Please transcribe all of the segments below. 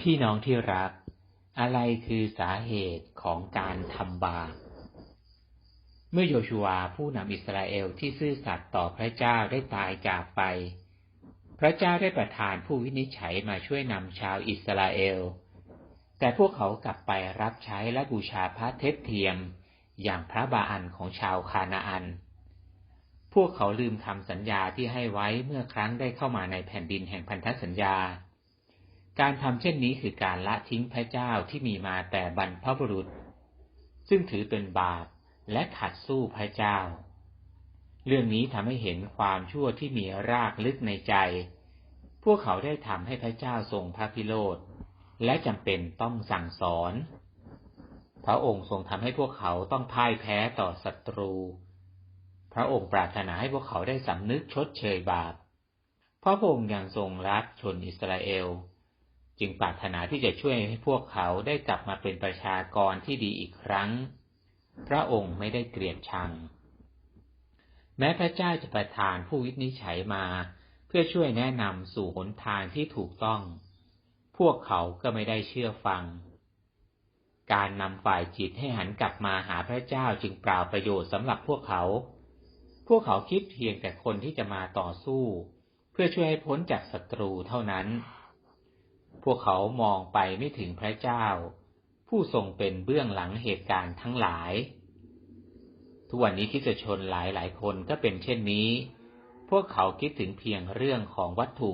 พี่น้องที่รัก อะไรคือสาเหตุของการทำบาป เมื่อโยชูวาผู้นำอิสราเอลที่ซื่อสัตย์ต่อพระเจ้าได้ตายจากไป พระเจ้าได้ประทานผู้วินิจฉัยมาช่วยนำชาวอิสราเอล แต่พวกเขากลับไปรับใช้และบูชาพระเทพเทียม อย่างพระบาอันของชาวคานาอัน พวกเขาลืมคำสัญญาที่ให้ไว้เมื่อครั้งได้เข้ามาในแผ่นดินแห่งพันธสัญญา การทำเช่นนี้คือการละทิ้งพระเจ้าที่มีมาแต่บรรพบุรุษ ซึ่งถือเป็นบาปและขัดสู้พระเจ้า เรื่องนี้ทำให้เห็นความชั่วที่มีรากลึกในใจ พวกเขาได้ทำให้พระเจ้าทรงพระพิโรธและจำเป็นต้องสั่งสอน พระองค์ทรงทำให้พวกเขาต้องพ่ายแพ้ต่อศัตรู พระองค์ปรารถนาให้พวกเขาได้สำนึกชดเชยบาปเพราะพระองค์ยังทรงรักชนอิสราเอล จึงปรารถนาที่จะช่วยให้พวกเขาได้กลับมาเป็นประชากรที่ดีอีกครั้ง พระองค์ไม่ได้เกลียดชัง แม้พระเจ้าจะประทานผู้วินิจฉัยมา เพื่อช่วยแนะนำสู่หนทางที่ถูกต้อง พวกเขาก็ไม่ได้เชื่อฟัง การนำฝ่ายจิตให้หันกลับมาหาพระเจ้าจึงเปล่าประโยชน์สำหรับพวกเขา พวกเขาคิดเพียงแต่คนที่จะมาต่อสู้ เพื่อช่วยให้พ้นจากศัตรูเท่านั้น พวกเขามองไปไม่ถึงพระเจ้า ผู้ทรงเป็นเบื้องหลังเหตุการณ์ทั้งหลาย ทุกวันนี้คิดชนหลายหลายคนก็เป็นเช่นนี้ พวกเขาคิดถึงเพียงเรื่องของวัตถุ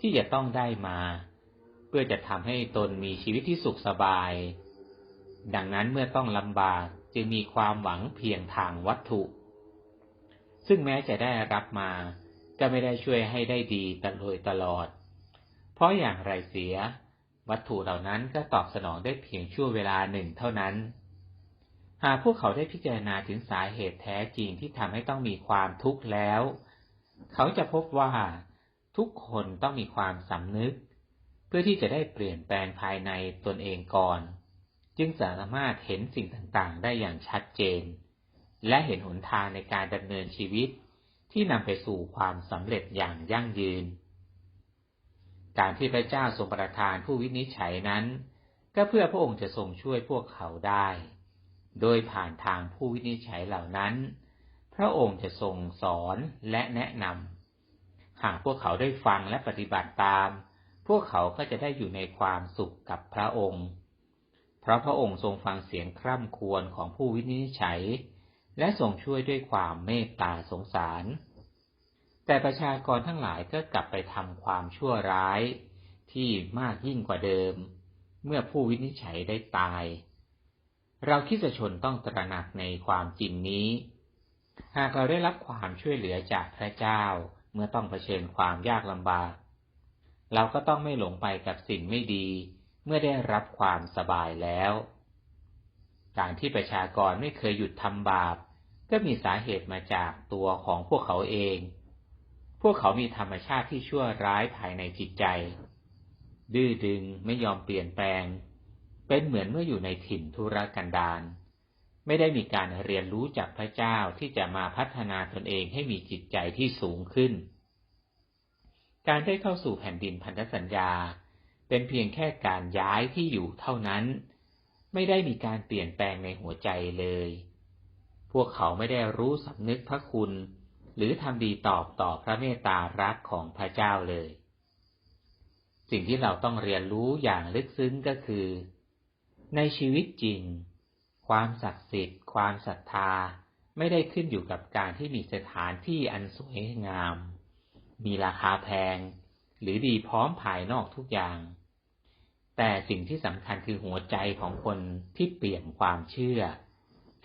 ที่จะต้องได้มา เพื่อจะทำให้ตนมีชีวิตที่สุขสบาย ดังนั้นเมื่อต้องลำบากจึงมีความหวังเพียงทางวัตถุ ซึ่งแม้จะได้รับมาก็ไม่ได้ช่วยให้ได้ดีตลอดตลอด เพราะอย่างไรเสีย วัตถุเหล่านั้นก็ตอบสนองได้เพียงชั่วเวลาหนึ่งเท่านั้น หากพวกเขาได้พิจารณาถึงสาเหตุแท้จริงที่ทำให้ต้องมีความทุกข์แล้ว เขาจะพบว่าทุกคนต้องมีความสำนึก เพื่อที่จะได้เปลี่ยนแปลงภายในตนเองก่อน จึงสามารถเห็นสิ่งต่างๆ ได้อย่างชัดเจน และเห็นหนทางในการดำเนินชีวิตที่นำไปสู่ความสำเร็จอย่างยั่งยืน การที่พระเจ้าทรงประทานผู้วินิจฉัยนั้น ก็เพื่อพระองค์จะทรงช่วยพวกเขาได้ โดยผ่านทางผู้วินิจฉัยเหล่านั้น พระองค์จะทรงสอนและแนะนำหากพวกเขาได้ฟังและปฏิบัติตาม พวกเขาก็จะได้อยู่ในความสุขกับพระองค์ เพราะพระองค์ทรงฟังเสียงคร่ำครวญของผู้วินิจฉัย และทรงช่วยด้วยความเมตตาสงสาร แต่ประชากรทั้งหลายก็กลับไปทำความชั่วร้ายที่มากยิ่งกว่าเดิม เมื่อผู้วินิจฉัยได้ตาย เราคิดชนต้องตระหนักในความจริงนี้ หากเราได้รับความช่วยเหลือจากพระเจ้าเมื่อต้องเผชิญความยากลำบาก เราก็ต้องไม่หลงไปกับสิ่งไม่ดี เมื่อได้รับความสบายแล้วการที่ประชากรไม่เคยหยุดทำบาป ก็มีสาเหตุมาจากตัวของพวกเขาเอง พวกเขามีธรรมชาติที่ชั่วร้ายภายในจิตใจ ดื้อดึงไม่ยอมเปลี่ยนแปลง เป็นเหมือนเมื่ออยู่ในถิ่นทุรกันดารไม่ได้มีการเรียนรู้จากพระเจ้าที่จะมาพัฒนาตนเองให้มีจิตใจที่สูงขึ้น การได้เข้าสู่แผ่นดินพันธสัญญา เป็นเพียงแค่การย้ายที่อยู่เท่านั้น ไม่ได้มีการเปลี่ยนแปลงในหัวใจเลย พวกเขาไม่ได้รู้สำนึกพระคุณ หรือทำดีตอบต่อพระเมตตารักของพระเจ้าเลย สิ่งที่เราต้องเรียนรู้อย่างลึกซึ้งก็คือ ในชีวิตจริง ความศักดิ์สิทธิ์ ความศรัทธา ไม่ได้ขึ้นอยู่กับการที่มีสถานที่อันสวยงาม มีราคาแพง หรือดีพร้อมภายนอกทุกอย่าง แต่สิ่งที่สำคัญคือหัวใจของคนที่เปลี่ยนความเชื่อ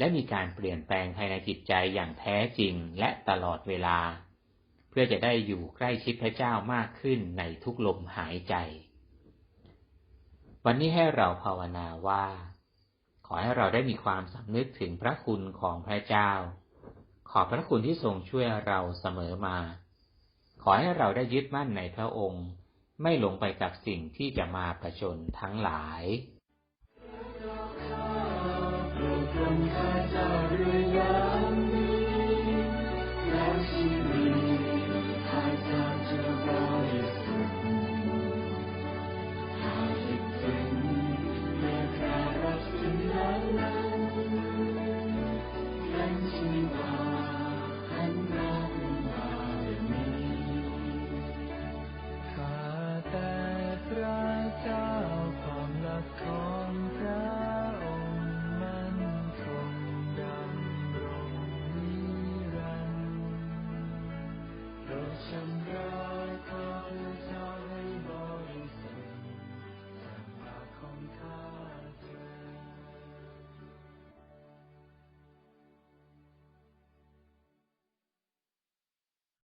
และมีการเปลี่ยนแปลงภายในจิตใจอย่างแท้จริงและตลอดเวลา เพื่อจะได้อยู่ใกล้ชิดพระเจ้ามากขึ้นในทุกลมหายใจ วันนี้ให้เราภาวนาว่า ขอให้เราได้มีความสำนึกถึงพระคุณของพระเจ้า ขอพระคุณที่ทรงช่วยเราเสมอมา ขอให้เราได้ยึดมั่นในพระองค์ ไม่หลงไปกับสิ่งที่จะมาประชนทั้งหลาย because of